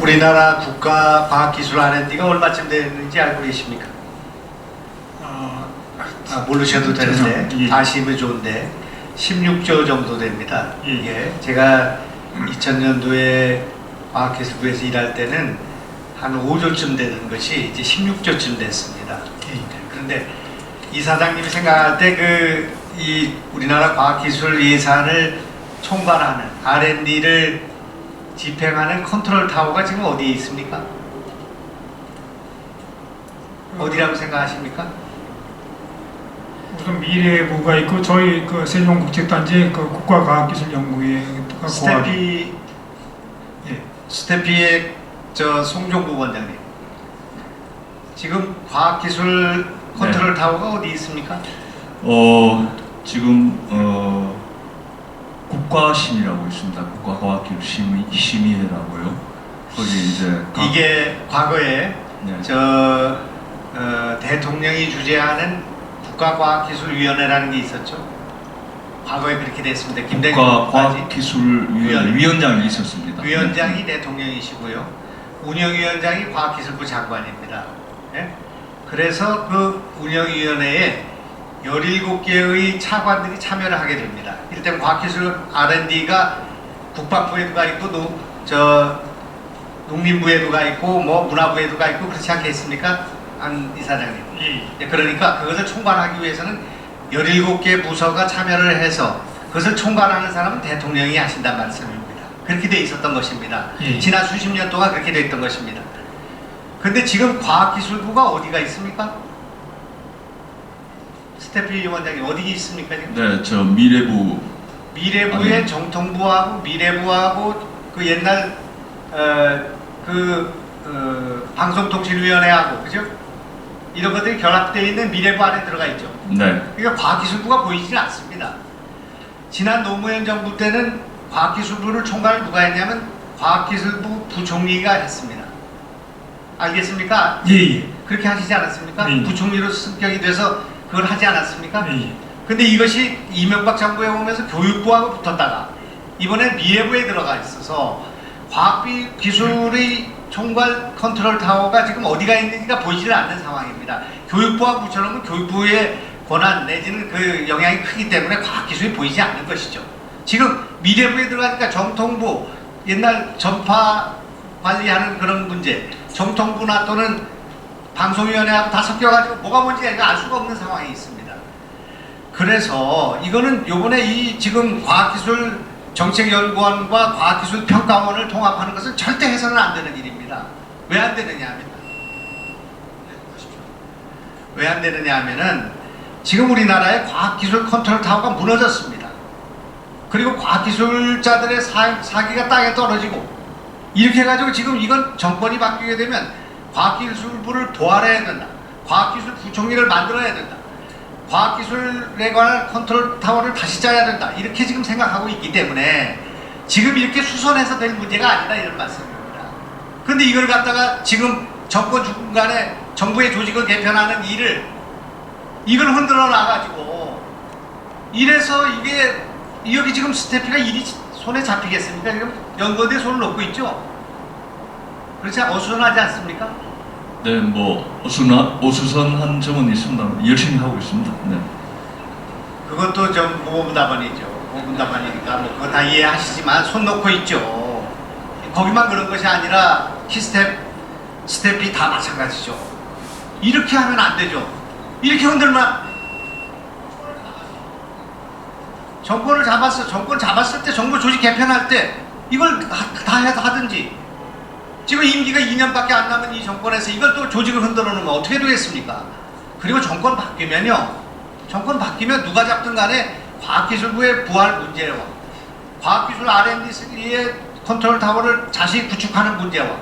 우리나라 국가 과학기술 R&D가 얼마쯤 되는지 알고 계십니까? 어, 아, 모르셔도 되는데 예. 아시면 좋은데 16조 정도 됩니다. 예. 이게 제가 2000년도에 과학기술부에서 일할 때는 한 5조쯤 되는 것이 이제 16조쯤 됐습니다. 예. 그런데 이 사장님이 생각할 때 그 이 우리나라 과학기술 예산을 총괄하는 R&D를 집행하는 컨트롤 타워가 지금 어디에 있습니까? 어디라고 생각하십니까? 우선 미래부가 있고 저희 그 세종국제단지 그 국가과학기술연구회가 고하는 스태피 예. 스태피의 저 송종국 원장님 지금 과학기술 컨트롤 타워가 어디 있습니까? 어 지금 어 국가심이라고 있습니다. 국가과학기술 심의 심의회라고요. 거기 이제 각- 이게 과거에 네. 저 어, 대통령이 주재하는 국가과학기술위원회라는 게 있었죠. 과거에 그렇게 됐습니다. 김대중 까지 국가과학기술위원 위원장이 있었습니다. 위원장이 대통령이시고요. 운영위원장이 과학기술부 장관입니다. 예? 그래서 그 운영위원회에 17개의 차관들이 참여를 하게 됩니다. 일단 과학기술 R&D가 국방부에도 가 있고 노, 저 농림부에도 가 있고 뭐 문화부에도 가 있고 그렇지 않겠습니까? 안 이사장님. 예. 예, 그러니까 그것을 총괄하기 위해서는 17개 부서가 참여를 해서 그것을 총괄하는 사람은 대통령이 하신단 말씀입니다. 그렇게 돼 있었던 것입니다. 예. 지난 수십 년 동안 그렇게 돼 있던 것입니다. 근데 지금 과학기술부가 어디가 있습니까? 스태피 원장님 어디 있습니까 지금? 네, 저 미래부 미래부의 아니. 정통부하고 미래부하고 그 옛날 어, 그 어, 방송통신위원회하고 그죠? 이런 것들이 결합되어 있는 미래부 안에 들어가 있죠. 네, 그러니까 과학기술부가 보이지는 않습니다. 지난 노무현 정부 때는 과학기술부를 총괄을 누가 했냐면 과학기술부 부총리가 했습니다. 알겠습니까? 예. 예. 그렇게 하시지 않았습니까? 네. 부총리로 승격이 돼서 그걸 하지 않았습니까? 예. 예. 근데 이것이 이명박 정부에 오면서 교육부하고 붙었다가 이번에 미래부에 들어가 있어서 과학기술의 총괄 컨트롤 타워가 지금 어디가 있는지가 보이질 않는 상황입니다. 교육부하고 붙여놓으면 교육부의 권한 내지는 그 영향이 크기 때문에 과학기술이 보이지 않는 것이죠. 지금 미래부에 들어가니까 정통부 옛날 전파 관리하는 그런 문제 정통부나 또는 방송위원회하고 다 섞여가지고 뭐가 뭔지 알 수가 없는 상황이 있습니다. 그래서 이거는 요번에 이 지금 과학기술 정책연구원과 과학기술 평가원을 통합하는 것은 절대 해서는 안 되는 일입니다. 왜 안 되느냐 하면 왜 안 되느냐 하면은 지금 우리나라의 과학기술 컨트롤 타워가 무너졌습니다. 그리고 과학기술자들의 사, 사기가 땅에 떨어지고 이렇게 해가지고 지금 이건 정권이 바뀌게 되면 과학기술부를 도활해야 된다. 과학기술 부총리를 만들어야 된다. 과학기술에 관한 컨트롤 타워를 다시 짜야 된다. 이렇게 지금 생각하고 있기 때문에 지금 이렇게 수선해서 될 문제가 아니다 이런 말씀입니다. 그런데 이걸 갖다가 지금 정권 중간에 정부의 조직을 개편하는 일을 이걸 흔들어 놔가지고 이래서 이게 여기 지금 스태피가 일이 손에 잡히겠습니까? 지금 연구대에 손을 놓고 있죠. 그렇지 않- 어수선하지 않습니까? 네, 뭐 어수나 어수선한 점은 있습니다. 열심히 하고 있습니다. 네. 그것도 좀 모범답안이죠. 모범답안이니까 뭐 그거 다 이해하시지만 손 놓고 있죠. 거기만 그런 것이 아니라 키스텝, 스텝이 다 마찬가지죠. 이렇게 하면 안 되죠. 이렇게 흔들면 정권을 잡았어. 정권 잡았을 때 정부 조직 개편할 때 이걸 다, 다 해서 하든지 지금 임기가 2년밖에 안 남은 이 정권에서 이걸 또 조직을 흔들어 놓으면 어떻게 되겠습니까? 그리고 정권 바뀌면요. 정권 바뀌면 누가 잡든 간에 과학기술부의 부활 문제와 과학기술 R&D의 컨트롤 타워를 다시 구축하는 문제와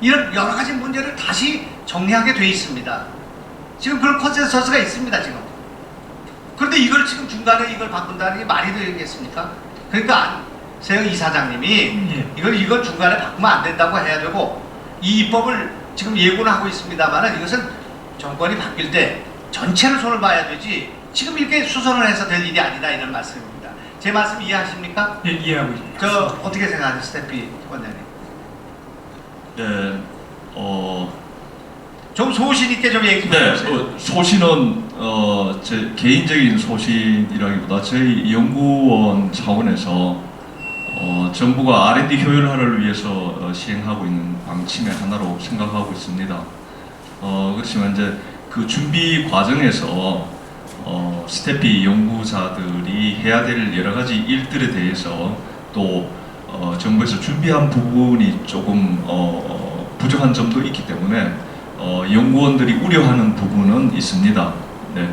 이런 여러 가지 문제를 다시 정리하게 돼 있습니다. 지금 그런 컨센서스가 있습니다, 지금. 그런데 이걸 지금 중간에 이걸 바꾼다는 게 말이 되겠습니까? 그러니까 세영 이사장님이 예. 이걸 이걸 중간에 바꾸면 안 된다고 해야 되고 이 입법을 지금 예고는 하고 있습니다만은 이것은 정권이 바뀔 때 전체를 손을 봐야 되지 지금 이렇게 수선을 해서 될 일이 아니다 이런 말씀입니다. 제 말씀 이해하십니까? 예. 이해하고 있습니다. 저 어떻게 생각하세요, 스태피 원장님? 네, 어, 좀 소신 있게 좀 얘기 좀 네, 해주세요. 어, 소신은 어, 제 개인적인 소신이라기보다 저희 연구원 차원에서 어, 정부가 R&D 효율화를 위해서 어, 시행하고 있는 방침의 하나로 생각하고 있습니다. 어, 그렇지만 이제 그 준비 과정에서 어, 스태피 연구자들이 해야 될 여러 가지 일들에 대해서 또 어, 정부에서 준비한 부분이 조금 어, 어, 부족한 점도 있기 때문에 어, 연구원들이 우려하는 부분은 있습니다. 네.